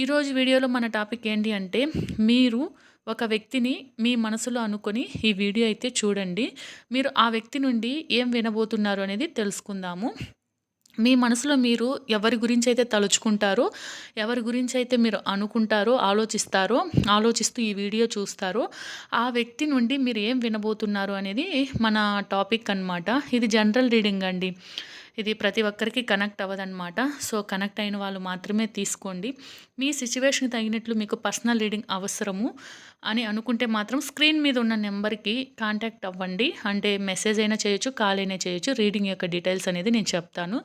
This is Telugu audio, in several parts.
ఈరోజు వీడియోలో మన టాపిక్ ఏంటి అంటే మీరు ఒక వ్యక్తిని మీ మనసులో అనుకొని ఈ వీడియో అయితే చూడండి. మీరు ఆ వ్యక్తి నుండి ఏం వినబోతున్నారు అనేది తెలుసుకుందాము. మీ మనసులో మీరు ఎవరి గురించి అయితే తలుచుకుంటారో ఎవరి గురించి అయితే మీరు అనుకుంటారో ఆలోచిస్తారో ఆలోచిస్తూ ఈ వీడియో చూస్తారో ఆ వ్యక్తి నుండి మీరు ఏం వినబోతున్నారు అనేది మన టాపిక్ అనమాట ఇది జనరల్ రీడింగ్ అండి. ఇది ప్రతి ఒక్కరికి కనెక్ట్ అవ్వదన్నమాట. సో కనెక్ట్ అయిన వాళ్ళు మాత్రమే తీసుకోండి. మీ సిచ్యువేషన్కి తగినట్లు మీకు పర్సనల్ రీడింగ్ అవసరము అని అనుకుంటే మాత్రం స్క్రీన్ మీద ఉన్న నెంబర్కి కాంటాక్ట్ అవ్వండి. అంటే మెసేజ్ అయినా చేయొచ్చు కాల్ అయినా చేయొచ్చు. రీడింగ్ యొక్క డీటెయిల్స్ అనేది నేను చెప్తాను.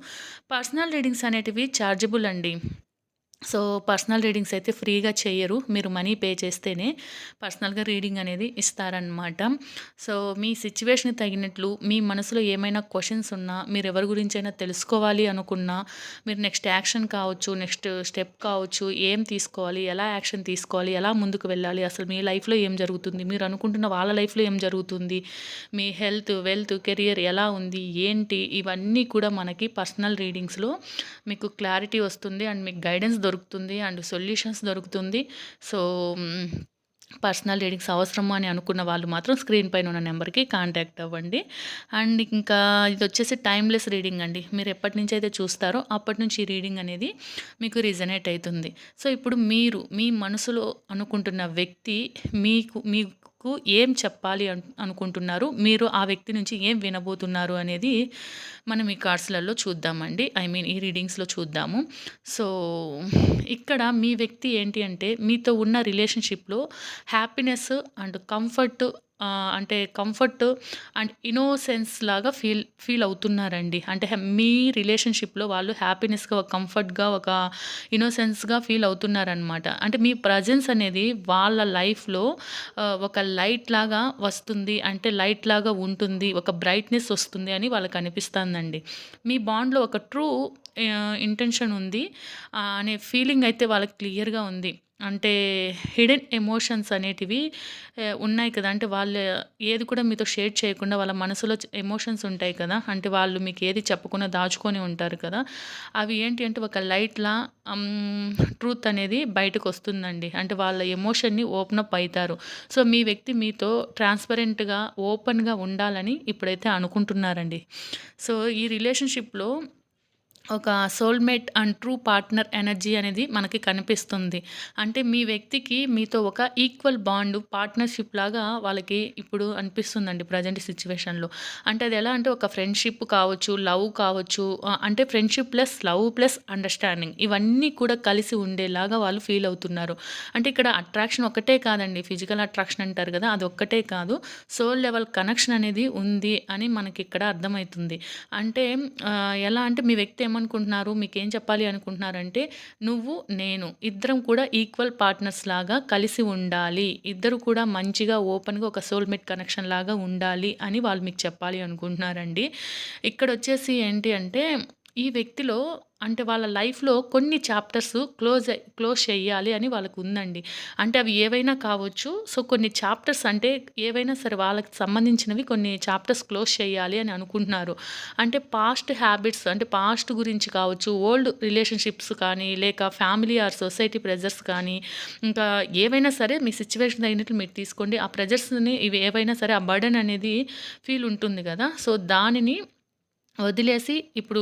పర్సనల్ రీడింగ్స్ అనేటివి ఛార్జబుల్ అండి. సో పర్సనల్ రీడింగ్స్ అయితే ఫ్రీగా చేయరు. మీరు మనీ పే చేస్తేనే పర్సనల్గా రీడింగ్ అనేది ఇస్తారనమాట సో మీ సిచ్యువేషన్కి తగినట్లు మీ మనసులో ఏమైనా క్వశ్చన్స్ ఉన్నా మీరు ఎవరి గురించి అయినా తెలుసుకోవాలి అనుకున్నా మీరు నెక్స్ట్ యాక్షన్ కావచ్చు నెక్స్ట్ స్టెప్ కావచ్చు ఏం తీసుకోవాలి ఎలా యాక్షన్ తీసుకోవాలి ఎలా ముందుకు వెళ్ళాలి అసలు మీ లైఫ్లో ఏం జరుగుతుంది మీరు అనుకుంటున్న వాళ్ళ లైఫ్లో ఏం జరుగుతుంది మీ హెల్త్ వెల్త్ కెరియర్ ఎలా ఉంది ఏంటి ఇవన్నీ కూడా మనకి పర్సనల్ రీడింగ్స్లో మీకు క్లారిటీ వస్తుంది అండ్ మీకు గైడెన్స్ దొరుకుతుంది అండ్ సొల్యూషన్స్ దొరుకుతుంది. సో పర్సనల్ రీడింగ్స్ అవసరము అని అనుకున్న వాళ్ళు మాత్రం స్క్రీన్ పైన ఉన్న నెంబర్కి కాంటాక్ట్ అవ్వండి. అండ్ ఇంకా ఇది వచ్చేసి టైమ్లెస్ రీడింగ్ అండి. మీరు ఎప్పటి నుంచి అయితే చూస్తారో అప్పటి నుంచి ఈ రీడింగ్ అనేది మీకు రిజనేట్ అవుతుంది. సో ఇప్పుడు మీరు మీ మనసులో అనుకుంటున్న వ్యక్తి మీకు మీ కు ఏం చెప్పాలి అనుకుంటున్నారు? మీరు ఆ వ్యక్తి నుంచి ఏం వినబోతున్నారు అనేది మనం ఈ కార్డ్స్లలో చూద్దామండి. ఐ మీన్ ఈ రీడింగ్స్లో చూద్దాము. సో ఇక్కడ మీ వ్యక్తి ఏంటి అంటే మీతో ఉన్న రిలేషన్షిప్లో హ్యాపీనెస్ అండ్ కంఫర్ట్ అంటే కంఫర్ట్ అండ్ ఇన్నోసెన్స్ లాగా ఫీల్ ఫీల్ అవుతున్నారండి. అంటే మీ రిలేషన్షిప్లో వాళ్ళు హ్యాపీనెస్గా ఒక కంఫర్ట్గా ఒక ఇన్నోసెన్స్గా ఫీల్ అవుతున్నారనమాట అంటే మీ ప్రజెన్స్ అనేది వాళ్ళ లైఫ్లో ఒక లైట్ లాగా వస్తుంది అంటే లైట్ లాగా ఉంటుంది ఒక బ్రైట్నెస్ వస్తుంది అని వాళ్ళకి అనిపిస్తుందండి. మీ బాండ్లో ఒక ట్రూ ఇంటెన్షన్ ఉంది అనే ఫీలింగ్ అయితే వాళ్ళకి క్లియర్గా ఉంది. అంటే హిడెన్ ఎమోషన్స్ అనేటివి ఉన్నాయి కదా. అంటే వాళ్ళు ఏది కూడా మీతో షేర్ చేయకుండా వాళ్ళ మనసులో ఎమోషన్స్ ఉంటాయి కదా. అంటే వాళ్ళు మీకు ఏది చెప్పకుండా దాచుకొని ఉంటారు కదా. అవి ఏంటి అంటే ఒక లైట్లా ట్రూత్ అనేది బయటకు వస్తుందండి. అంటే వాళ్ళ ఎమోషన్ని ఓపెన్ అప్ అవుతారు. సో మీ వ్యక్తి మీతో ట్రాన్స్పరెంట్గా ఓపెన్గా ఉండాలని ఇప్పుడైతే అనుకుంటున్నారండి. సో ఈ రిలేషన్షిప్లో ఒక soulmate and true partner energy అనేది మనకి కనిపిస్తుంది. అంటే మీ వ్యక్తికి మీతో ఒక ఈక్వల్ బాండ్ పార్ట్నర్షిప్ లాగా వాళ్ళకి ఇప్పుడు అనిపిస్తుందండి ప్రజెంట్ సిచ్యువేషన్లో అంటే అది ఎలా అంటే ఒక ఫ్రెండ్షిప్ కావచ్చు లవ్ కావచ్చు అంటే friendship plus love plus understanding ఇవన్నీ కూడా కలిసి ఉండేలాగా వాళ్ళు ఫీల్ అవుతున్నారు. అంటే ఇక్కడ అట్రాక్షన్ ఒకటే కాదండి ఫిజికల్ అట్రాక్షన్ అంటారు కదా అది ఒక్కటే కాదు. సోల్ లెవెల్ కనెక్షన్ అనేది ఉంది అని మనకి ఇక్కడ అర్థమవుతుంది. అంటే ఎలా అంటే మీ వ్యక్తి ఏమనుకుంటున్నారు? మీకు ఏం చెప్పాలి అనుకుంటున్నారంటే నువ్వు నేను ఇద్దరం కూడా ఈక్వల్ పార్ట్నర్స్ లాగా కలిసి ఉండాలి. ఇద్దరు కూడా మంచిగా ఓపెన్గా ఒక సోల్మేట్ కనెక్షన్ లాగా ఉండాలి అని వాళ్ళు మీకు చెప్పాలి అనుకుంటున్నారండి. ఇక్కడ వచ్చేసి ఏంటి అంటే ఈ వ్యక్తిలో అంటే వాళ్ళ లైఫ్లో కొన్ని చాప్టర్స్ క్లోజ్ క్లోజ్ చేయాలి అని వాళ్ళకు ఉందండి అంటే అవి ఏవైనా కావచ్చు. సో కొన్ని చాప్టర్స్ అంటే ఏవైనా సరే వాళ్ళకి సంబంధించినవి కొన్ని చాప్టర్స్ క్లోజ్ చేయాలి అని అనుకుంటున్నారు. అంటే పాస్ట్ హ్యాబిట్స్ అంటే పాస్ట్ గురించి కావచ్చు ఓల్డ్ రిలేషన్షిప్స్ కానీ లేక ఫ్యామిలీ ఆర్ సొసైటీ ప్రెజర్స్ కానీ ఇంకా ఏవైనా సరే మీ సిచ్యువేషన్ తగినట్లు మీరు తీసుకోండి. ఆ ప్రెజర్స్ని ఇవి ఏవైనా సరే ఆ బర్డన్ అనేది ఫీల్ ఉంటుంది కదా. సో దానిని వదిలేసి ఇప్పుడు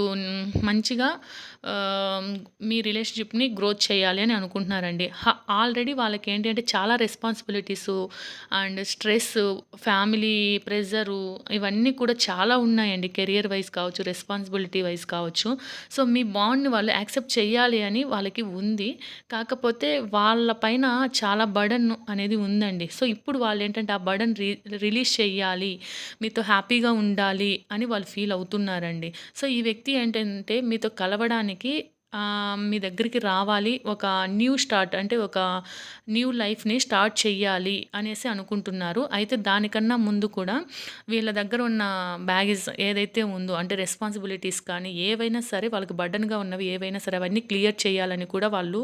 మంచిగా మీ రిలేషన్షిప్ని గ్రోత్ చేయాలి అని అనుకుంటున్నారండి. ఆల్రెడీ వాళ్ళకి ఏంటి అంటే చాలా responsibilities and stress family pressure ఇవన్నీ కూడా చాలా ఉన్నాయండి. కెరియర్ వైజ్ కావచ్చు రెస్పాన్సిబిలిటీ వైజ్ కావచ్చు. సో మీ బాండ్ని వాళ్ళు యాక్సెప్ట్ చేయాలి అని వాళ్ళకి ఉంది. కాకపోతే వాళ్ళ పైన చాలా బడన్ అనేది ఉందండి. సో ఇప్పుడు వాళ్ళు ఏంటంటే ఆ బడన్ రిలీజ్ చేయాలి మీతో హ్యాపీగా ఉండాలి అని వాళ్ళు ఫీల్ అవుతున్నారండి. సో ఈ వ్యక్తి ఏంటంటే మీతో కలవడానికి ఆహ్, మీ దగ్గరికి రావాలి. ఒక న్యూ స్టార్ట్ అంటే ఒక న్యూ లైఫ్‌ని స్టార్ట్ చెయ్యాలి అనేసి అనుకుంటున్నారు. అయితే దానికన్నా ముందు కూడా వీళ్ళ దగ్గర ఉన్న బ్యాగేజ్ ఏదైతే ఉందో అంటే రెస్పాన్సిబిలిటీస్ కానీ ఏవైనా సరే వాళ్ళకి బర్డెన్‌గా ఉన్నవి ఏవైనా సరే అవన్నీ క్లియర్ చేయాలని కూడా వాళ్ళు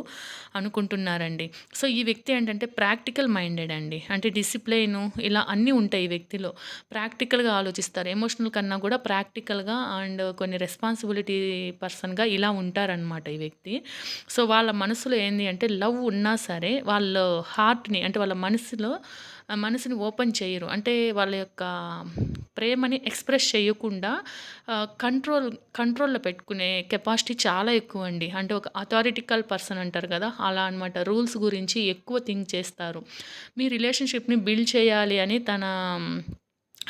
అనుకుంటున్నారండి. సో, ఈ వ్యక్తి ఏంటంటే ప్రాక్టికల్ మైండెడ్ అండి. అంటే డిసిప్లైను ఇలా అన్నీ ఉంటాయి ఈ వ్యక్తిలో. ప్రాక్టికల్‌గా ఆలోచిస్తారు. ఎమోషనల్ కన్నా కూడా ప్రాక్టికల్‌గా అండ్ కొన్ని రెస్పాన్సిబిలిటీ పర్సన్‌గా ఇలా ఉంటారనమాట ఈ వ్యక్తి. సో, వాళ్ళ మనసులో ఏంది అంటే లవ్ ఉన్నా సరే వాళ్ళ హార్ట్‌ని అంటే వాళ్ళ మనసులో మనసుని ఓపెన్ చేయరు అంటే వాళ్ళ యొక్క ప్రేమని ఎక్స్‌ప్రెస్ చేయకుండా కంట్రోల్ కంట్రోల్‌లో పెట్టుకునే కెపాసిటీ చాలా ఎక్కువ అండి అంటే ఒక అథారిటికల్ పర్సన్ అంటారు కదా! అలా అనమాట. రూల్స్ గురించి ఎక్కువ థింక్ చేస్తారు. మీ రిలేషన్‌షిప్‌ని బిల్డ్ చేయాలి అని తన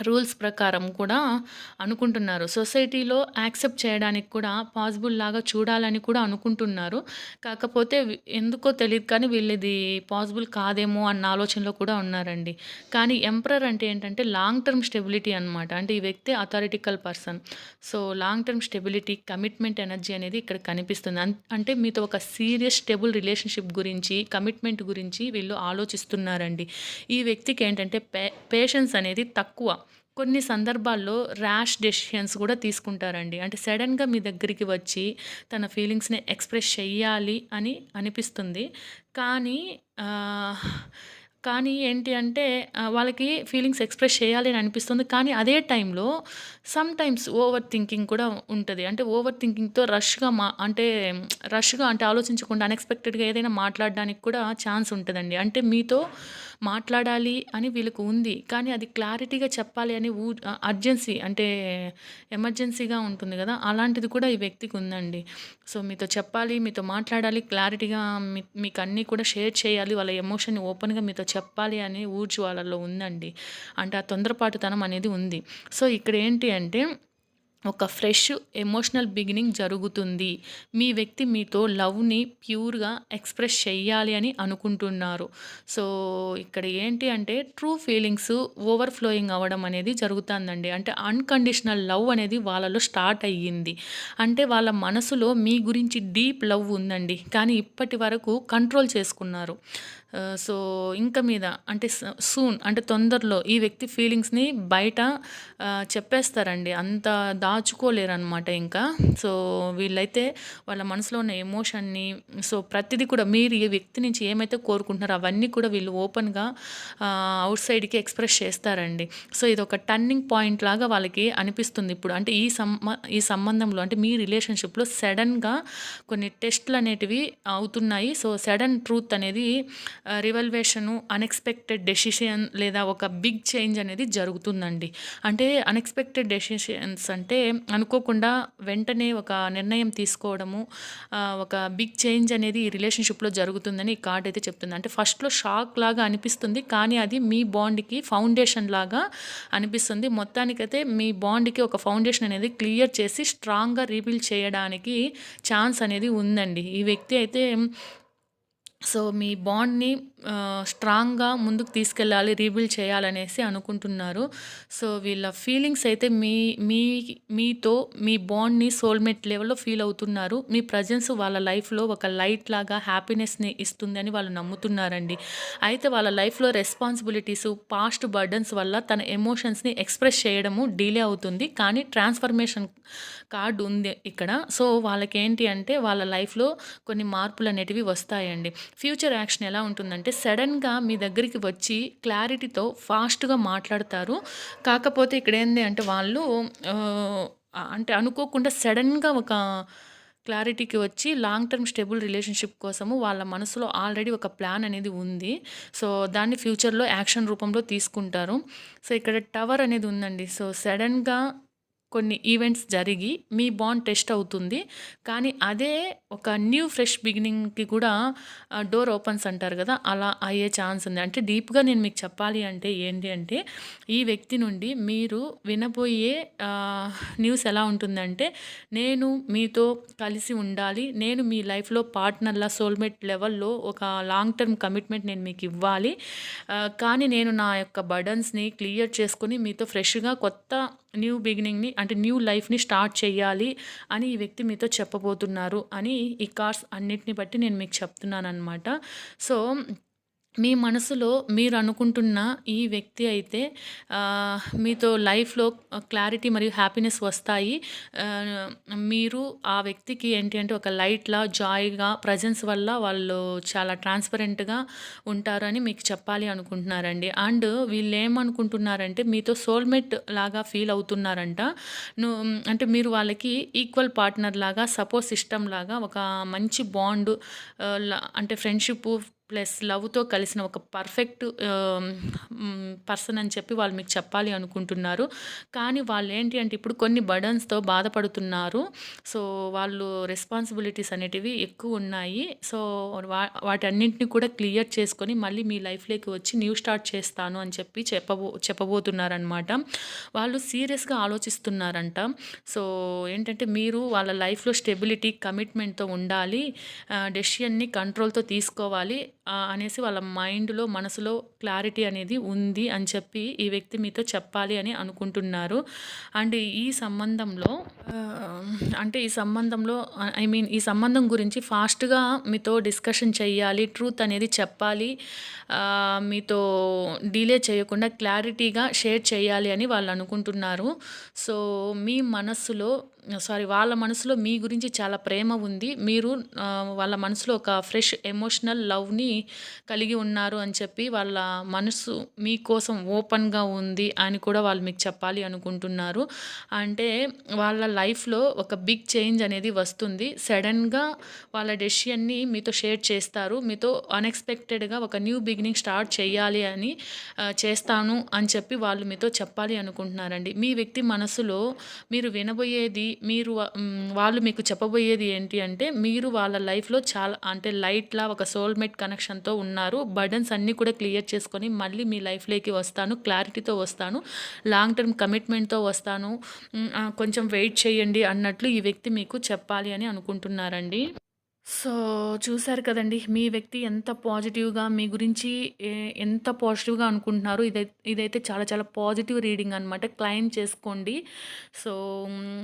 రూల్స్ ప్రకారం కూడా అనుకుంటున్నారు. సొసైటీలో యాక్సెప్ట్ చేయడానికి కూడా పాసిబుల్ లాగా చూడాలని కూడా అనుకుంటున్నారు. కాకపోతే ఎందుకో తెలియదు కానీ వీళ్ళది పాసిబుల్ కాదేమో అన్న ఆలోచనలో కూడా ఉన్నారండి. కానీ ఎంపరర్ అంటే ఏంటంటే లాంగ్ టర్మ్ స్టెబిలిటీ అనమాట. అంటే ఈ వ్యక్తి authoritical person. So, long term stability, commitment energy అనేది ఇక్కడ కనిపిస్తుంది. అంటే మీతో ఒక సీరియస్ స్టేబుల్ రిలేషన్‌షిప్ గురించి, కమిట్మెంట్ గురించి వీళ్ళు ఆలోచిస్తున్నారండి. ఈ వ్యక్తికి ఏంటంటే పే పేషెన్స్ అనేది తక్కువ. కొన్ని సందర్భాల్లో ర్యాష్ డెసిషన్స్ కూడా తీసుకుంటారండి. అంటే సడన్గా మీ దగ్గరికి వచ్చి తన ఫీలింగ్స్‌ని ఎక్స్‌ప్రెస్ చెయ్యాలి అని అనిపిస్తుంది. కానీ కానీ ఏంటి అంటే వాళ్ళకి ఫీలింగ్స్ ఎక్స్‌ప్రెస్ చేయాలి అని అనిపిస్తుంది. కానీ అదే టైంలో సమ్ టైమ్స్ ఓవర్ థింకింగ్ కూడా ఉంటుంది అంటే ఓవర్ థింకింగ్‌తో రష్‌గా మా అంటే రష్‌గా అంటే ఆలోచించకుండా అన్‌ఎక్స్‌పెక్టెడ్‌గా ఏదైనా మాట్లాడడానికి కూడా ఛాన్స్ ఉంటదండి. అంటే మీతో మాట్లాడాలి అని వీళ్ళకి ఉంది. కానీ అది క్లారిటీగా చెప్పాలి అని ఊ అర్జెన్సీ అంటే ఎమర్జెన్సీగా ఉంటుంది కదా అలాంటిది కూడా ఈ వ్యక్తికి ఉందండి. సో, మీతో చెప్పాలి, మీతో మాట్లాడాలి, క్లారిటీగా మీ మీకు అన్నీ కూడా షేర్ చేయాలి. వాళ్ళ ఎమోషన్‌ని ఓపెన్‌గా మీతో చెప్పాలి అని ఊర్చి వాళ్ళలో ఉందండి. అంటే ఆ తొందరపాటుతనం అనేది ఉంది. సో, ఇక్కడ ఏంటి అంటే ఒక ఫ్రెష్ ఎమోషనల్ బిగినింగ్ జరుగుతుంది. మీ వ్యక్తి మీతో లవ్‌ని ప్యూర్‌గా ఎక్స్‌ప్రెస్ చెయ్యాలి అని అనుకుంటున్నారు. సో, ఇక్కడ ఏంటి అంటే ట్రూ ఫీలింగ్స్ ఓవర్ ఫ్లోయింగ్ అవ్వడం అనేది జరుగుతుందండి అంటే అన్‌కండిషనల్ లవ్ అనేది వాళ్ళలో స్టార్ట్ అయ్యింది. అంటే వాళ్ళ మనసులో మీ గురించి డీప్ లవ్ ఉందండి. కానీ ఇప్పటి వరకు కంట్రోల్ చేసుకున్నారు. సో, ఇంక మీద అంటే సూన్ అంటే తొందరలో ఈ వ్యక్తి ఫీలింగ్స్‌ని బయట చెప్పేస్తారండి. అంత దా దాచుకోలేరనమాట ఇంకా. సో, వీళ్ళైతే వాళ్ళ మనసులో ఉన్న ఎమోషన్‌ని సో, ప్రతిదీ కూడా మీరు ఈ వ్యక్తి నుంచి ఏమైతే కోరుకుంటున్నారో అవన్నీ కూడా వీళ్ళు ఓపెన్‌గా అవుట్ సైడ్‌కి ఎక్స్‌ప్రెస్ చేస్తారండి. సో, ఇది ఒక టర్నింగ్ పాయింట్ లాగా వాళ్ళకి అనిపిస్తుంది ఇప్పుడు. అంటే ఈ సంబ ఈ సంబంధంలో అంటే మీ రిలేషన్‌షిప్‌లో సడన్గా కొన్ని టెస్ట్లు అనేటివి అవుతున్నాయి. సో, సడన్ ట్రూత్ అనేది రివల్వేషను, అన్‌ఎక్స్‌పెక్టెడ్ డెసిషన్ లేదా ఒక బిగ్ చేంజ్ అనేది జరుగుతుందండి. అంటే అన్‌ఎక్స్‌పెక్టెడ్ డెసిషన్స్ అంటే అనుకోకుండా వెంటనే ఒక నిర్ణయం తీసుకోవడము, ఒక బిగ్ చేంజ్ అనేది ఈ రిలేషన్‌షిప్‌లో జరుగుతుందని ఈ కార్డ్ అయితే చెప్తుంది. అంటే ఫస్ట్‌లో షాక్ లాగా అనిపిస్తుంది. కానీ అది మీ బాండ్‌కి ఫౌండేషన్ లాగా అనిపిస్తుంది. మొత్తానికైతే మీ బాండ్‌కి ఒక ఫౌండేషన్ అనేది క్లియర్ చేసి స్ట్రాంగ్‌గా రీబిల్డ్ చేయడానికి ఛాన్స్ అనేది ఉందండి. ఈ వ్యక్తి అయితే సో, మీ బాండ్‌ని స్ట్రాంగ్‌గా ముందుకు తీసుకెళ్ళాలి, రీబిల్డ్ చేయాలనేసి అనుకుంటున్నారు. సో, వీళ్ళ ఫీలింగ్స్ అయితే మీ మీ మీతో మీ బాండ్‌ని సోల్‌మేట్ లెవెల్‌లో ఫీల్ అవుతున్నారు. మీ ప్రెజెన్స్ వాళ్ళ లైఫ్‌లో ఒక లైట్ లాగా హ్యాపీనెస్‌ని ఇస్తుందని వాళ్ళు నమ్ముతున్నారండి. అయితే వాళ్ళ లైఫ్‌లో రెస్పాన్సిబిలిటీస్ పాస్ట్ బర్డన్స్ వల్ల తన ఎమోషన్స్‌ని ఎక్స్‌ప్రెస్ చేయడము డిలే అవుతుంది. కానీ ట్రాన్స్‌ఫర్మేషన్ కార్డ్ ఉంది ఇక్కడ. సో, వాళ్ళకేంటి అంటే వాళ్ళ లైఫ్‌లో కొన్ని మార్పులు అనేటివి వస్తాయండి. ఫ్యూచర్ యాక్షన్ ఎలా ఉంటుందంటే సడన్గా మీ దగ్గరికి వచ్చి క్లారిటీతో ఫాస్ట్‌గా మాట్లాడతారు. కాకపోతే ఇక్కడేంది అంటే వాళ్ళు అంటే అనుకోకుండా సడన్గా ఒక క్లారిటీకి వచ్చి లాంగ్ టర్మ్ స్టేబుల్ రిలేషన్‌షిప్ కోసము వాళ్ళ మనసులో ఆల్రెడీ ఒక ప్లాన్ అనేది ఉంది. సో, దాన్ని ఫ్యూచర్‌లో యాక్షన్ రూపంలో తీసుకుంటారు. సో, ఇక్కడ టవర్ అనేది ఉందండి. సో, సడెన్‌గా కొన్ని ఈవెంట్స్ జరిగి మీ బాండ్ టెస్ట్ అవుతుంది. కానీ అదే ఒక న్యూ ఫ్రెష్ బిగినింగ్‌కి కూడా డోర్ ఓపెన్స్ అంటారు కదా అలా అయ్యే ఛాన్స్ ఉంది. అంటే డీప్‌గా నేను మీకు చెప్పాలి అంటే ఏంటి అంటే ఈ వ్యక్తి నుండి మీరు వినబోయే న్యూస్ ఎలా ఉంటుందంటే నేను మీతో కలిసి ఉండాలి. నేను మీ లైఫ్‌లో పార్ట్నర్‌లా సోల్‌మేట్ లెవెల్‌లో ఒక లాంగ్ టర్మ్ కమిట్మెంట్ నేను మీకు ఇవ్వాలి. కానీ నేను నా యొక్క బర్డన్స్ని క్లియర్ చేసుకొని మీతో ఫ్రెష్‌గా కొత్త న్యూ బిగినింగ్ని అంటే న్యూ లైఫ్ని స్టార్ట్ చేయాలి అని ఈ వ్యక్తి మీతో చెప్పబోతున్నారు అని ఈ కార్డ్స్ అన్నిటిని బట్టి నేను మీకు చెప్తున్నాను అనమాట సో మీ మనసులో మీరు అనుకుంటున్న ఈ వ్యక్తి అయితే మీతో లైఫ్లో క్లారిటీ మరియు హ్యాపీనెస్ వస్తాయి. మీరు ఆ వ్యక్తికి ఏంటి అంటే ఒక లైట్లా జాయ్గా ప్రజెన్స్ వల్ల వాళ్ళు చాలా ట్రాన్స్పరెంట్గా ఉంటారని మీకు చెప్పాలి అనుకుంటున్నారండి. అండ్ వీళ్ళు ఏమనుకుంటున్నారంటే మీతో సోల్మేట్ లాగా ఫీల్ అవుతున్నారంట. ను- అంటే మీరు వాళ్ళకి ఈక్వల్ పార్ట్నర్ లాగా సపోర్ట్ సిస్టమ్ లాగా ఒక మంచి బాండ్ అంటే ఫ్రెండ్షిప్ ప్లస్ లవ్తో కలిసిన ఒక పర్ఫెక్ట్ పర్సన్ అని చెప్పి వాళ్ళు మీకు చెప్పాలి అనుకుంటున్నారు. కానీ వాళ్ళు ఏంటి అంటే ఇప్పుడు కొన్ని బర్డన్స్తో బాధపడుతున్నారు. సో వాళ్ళు రెస్పాన్సిబిలిటీస్ అనేటివి ఎక్కువ ఉన్నాయి. సో వా వాటన్నింటిని కూడా క్లియర్ చేసుకొని మళ్ళీ మీ లైఫ్లోకి వచ్చి న్యూ స్టార్ట్ చేస్తాను అని చెప్పి చెప్పబో చెప్పబోతున్నారనమాట వాళ్ళు సీరియస్గా ఆలోచిస్తున్నారంట. సో ఏంటంటే మీరు వాళ్ళ లైఫ్లో స్టెబిలిటీ కమిట్మెంట్తో ఉండాలి. డెసిషన్ని కంట్రోల్తో తీసుకోవాలి. అనేసి వాళ్ళ మైండ్లో మనసులో క్లారిటీ అనేది ఉంది అని చెప్పి ఈ వ్యక్తి మీతో చెప్పాలి అని అనుకుంటున్నారు. అండ్ ఈ సంబంధంలో అంటే ఈ సంబంధంలో ఐ మీన్ ఈ సంబంధం గురించి ఫాస్ట్గా మీతో డిస్కషన్ చేయాలి ట్రూత్ అనేది చెప్పాలి మీతో డిలే చేయకుండా క్లారిటీగా షేర్ చేయాలి అని వాళ్ళు అనుకుంటున్నారు. సో మీ మనస్సులో సారీ వాళ్ళ మనసులో మీ గురించి చాలా ప్రేమ ఉంది. మీరు వాళ్ళ మనసులో ఒక ఫ్రెష్ ఎమోషనల్ లవ్ని కలిగి ఉన్నారు అని చెప్పి వాళ్ళ మనసు మీకోసం ఓపెన్గా ఉంది అని కూడా వాళ్ళు మీకు చెప్పాలి అనుకుంటున్నారు. అంటే వాళ్ళ లైఫ్లో ఒక బిగ్ చేంజ్ అనేది వస్తుంది. సడన్గా వాళ్ళ డెసిషన్ని మీతో షేర్ చేస్తారు. మీతో అన్ఎక్స్పెక్టెడ్గా ఒక న్యూ బిగినింగ్ స్టార్ట్ చేయాలి అని చేస్తాను అని చెప్పి వాళ్ళు మీతో చెప్పాలి అనుకుంటున్నారండి. మీ వ్యక్తి మనసులో మీరు వినబోయేది మీరు వాళ్ళు మీకు చెప్పబోయేది ఏంటి అంటే మీరు వాళ్ళ లైఫ్లో చాలా అంటే లైట్లా ఒక సోల్మేట్ కనెక్షన్తో ఉన్నారు. బర్డన్స్ అన్నీ కూడా క్లియర్ చేసుకొని మళ్ళీ మీ లైఫ్లోకి వస్తాను క్లారిటీతో వస్తాను లాంగ్ టర్మ్ కమిట్మెంట్తో వస్తాను కొంచెం వెయిట్ చేయండి అన్నట్లు ఈ వ్యక్తి మీకు చెప్పాలి అని అనుకుంటున్నారండి. సో చూశారు కదండి మీ వ్యక్తి ఎంత పాజిటివ్గా మీ గురించి ఎంత పాజిటివ్గా అనుకుంటున్నారు ఇదై ఇదైతే చాలా చాలా పాజిటివ్ రీడింగ్ అనమాట క్లైమ్ చేసుకోండి. సో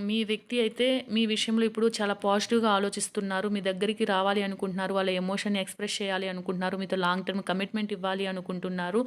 మీ వ్యక్తి అయితే మీ విషయంలో ఇప్పుడు చాలా పాజిటివ్గా ఆలోచిస్తున్నారు మీ దగ్గరికి రావాలి అనుకుంటున్నారు వాళ్ళ ఎమోషన్ ఎక్స్ప్రెస్ చేయాలి అనుకుంటున్నారు మీతో లాంగ్ టర్మ్ కమిట్మెంట్ ఇవ్వాలి అనుకుంటున్నారు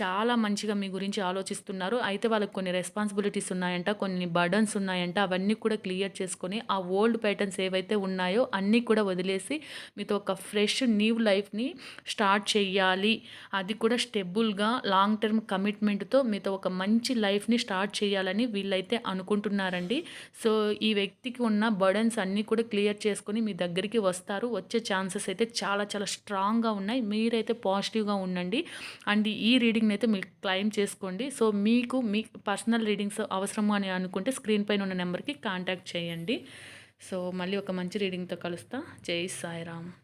చాలా మంచిగా మీ గురించి ఆలోచిస్తున్నారు. అయితే వాళ్ళకి కొన్ని రెస్పాన్సిబిలిటీస్ ఉన్నాయంట కొన్ని బర్డన్స్ ఉన్నాయంట అవన్నీ కూడా క్లియర్ చేసుకొని ఆ ఓల్డ్ ప్యాటర్న్స్ ఏవైతే ఉన్నాయో అన్నీ కూడా వదిలేసి మీతో ఒక ఫ్రెష్ న్యూ లైఫ్ని స్టార్ట్ చేయాలి అది కూడా స్టెబుల్గా లాంగ్ టర్మ్ కమిట్మెంట్తో మీతో ఒక మంచి లైఫ్ని స్టార్ట్ చేయాలని వీళ్ళైతే అనుకుంటున్నారండి. సో ఈ వ్యక్తికి ఉన్న బర్డన్స్ అన్నీ కూడా క్లియర్ చేసుకుని మీ దగ్గరికి వస్తారు. వచ్చే ఛాన్సెస్ అయితే చాలా చాలా స్ట్రాంగ్గా ఉన్నాయి. మీరైతే పాజిటివ్గా ఉండండి. అండ్ ఈ రీడింగ్ని అయితే మీరు క్లైమ్ చేసుకోండి. సో మీకు మీ పర్సనల్ రీడింగ్స్ అవసరము అని అనుకుంటే స్క్రీన్ పైన ఉన్న నెంబర్కి కాంటాక్ట్ చేయండి. సో మళ్ళీ ఒక మంచి రీడింగ్తో కలుస్తా. జై సాయిరామ్.